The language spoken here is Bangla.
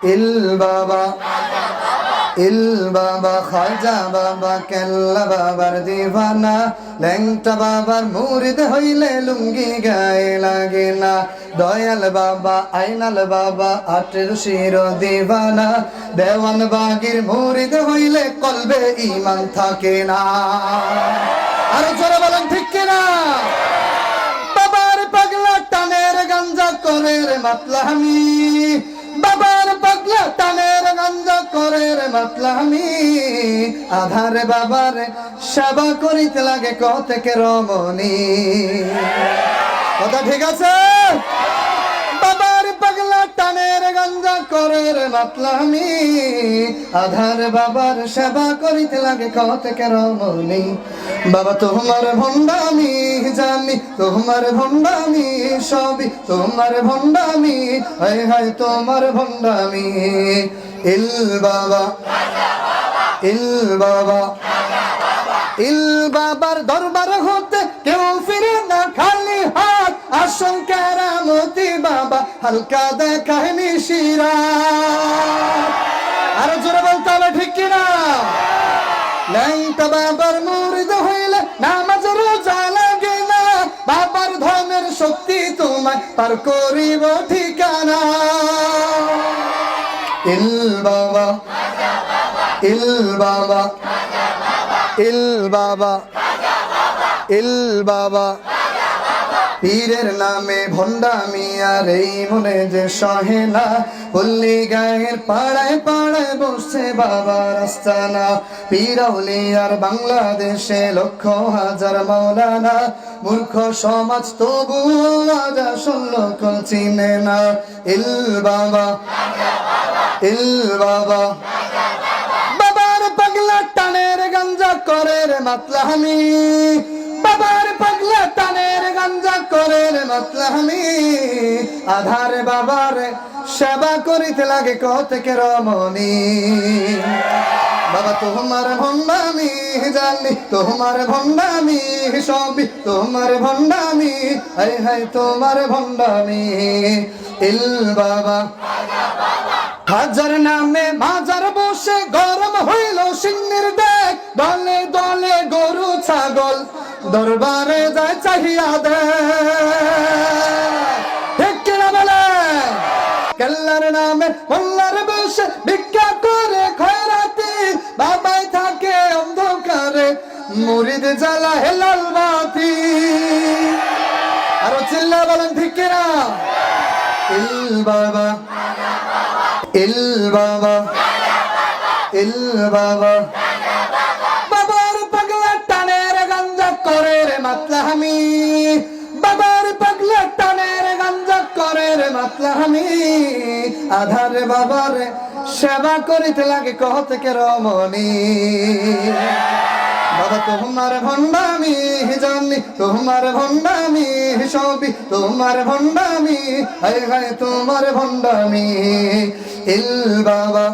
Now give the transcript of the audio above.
ইল বাবা ইল বাবা, খাজা বাবা, কেল্লা বাবার দিবানা, ল্যাংটা বাবার মুরিদ হইলে লুঙ্গি গায়ে লাগে না। দয়াল বাবা, আইনাল বাবা, আটের শির দিবানা, দেওয়ান বাগির মুরিদ হইলে কলবে ইমান থাকে না। আরও জোরে বলেন, ঠিক কিনা? বাবার পাগলা টানের গাঞ্জা করে রে মাতলামি। টানের গাঞ্জা করে রে মাতলামি আধারে বাবার সেবা করিতে লাগে কতেকে রমণী। কথা ঠিক আছে? বাবার পাগলা টানের করে বাবার সেবা করিতে লাগে কতেকে রমণী। বাবা তোমার ভণ্ডামি। জানি তোমার ভণ্ডামি, সবই তোমার ভণ্ডামি। হায় হায় তোমার ভণ্ডামি। ইল বাবা ইল বাবা, ইল বাবার দরবার হতে কেউ ফিরে না, খালি হাত। আসন কেরামতি বাবা, হালকা দেখায় নিশিরা। আরও জোরে বলতে হবে, ঠিক কিনা? ল্যাংটা বাবার মুরিদ হইলে নামাজ শক্তি তোমায় পার করিব ঠিকানা। ইল বাবা ইল বাবা ইল বাবা ইল বাবা। পীরের নামে ভণ্ডামি, আর এই মনে যে সহে না পল্লী গায়ের পাড়ায় পাড়ায় বসছে বাবার আস্তানা পীরাউলি আর বাংলাদেশে লক্ষ হাজার মৌলানা মূর্খ সমাজ তবু চিনে না। ইল বাবা ইল বাবা। বাবার পাগলা টানের গাঞ্জা করে রে মাতলাহানি বাবার পাগলা টানের গাঞ্জা করে রে মাতলাহানি আধার বাবার সেবা করিতে লাগে কতকে রমণী। বাবা, তোমার ভণ্ডামি, জানি তোমার ভণ্ডামি, সবই তোমার ভণ্ডামি। হাই হাই, তোমার ভণ্ডামি। ইল বাবা। হাজার নামে মাজার বসে গরম হইল সিংহের দেখ দলে দলে দরবারে যায় চাহিয়া দে। ঠিক কিনা বলে? কেল্লার নামে মোল্লার বসে ভিক্ষা করে খয়রাতি। বাবাই থাকে অন্ধকারে, মুরিদ জ্বালা হেলাল বাতি। আরও চিল্লা বলেন, ঠিক কিনা? ইল বাবা ইল বাবা ইল বাবা। মাতলাহামি আধারে বাবার সেবা করিতে লাগে কহ থেকে রমণী বাবা, তোমার ভণ্ডামি জানি, তোমার ভণ্ডামি সবই তোমার ভণ্ডামি। হায় হায়, তোমার ভণ্ডামি। ইল বাবা।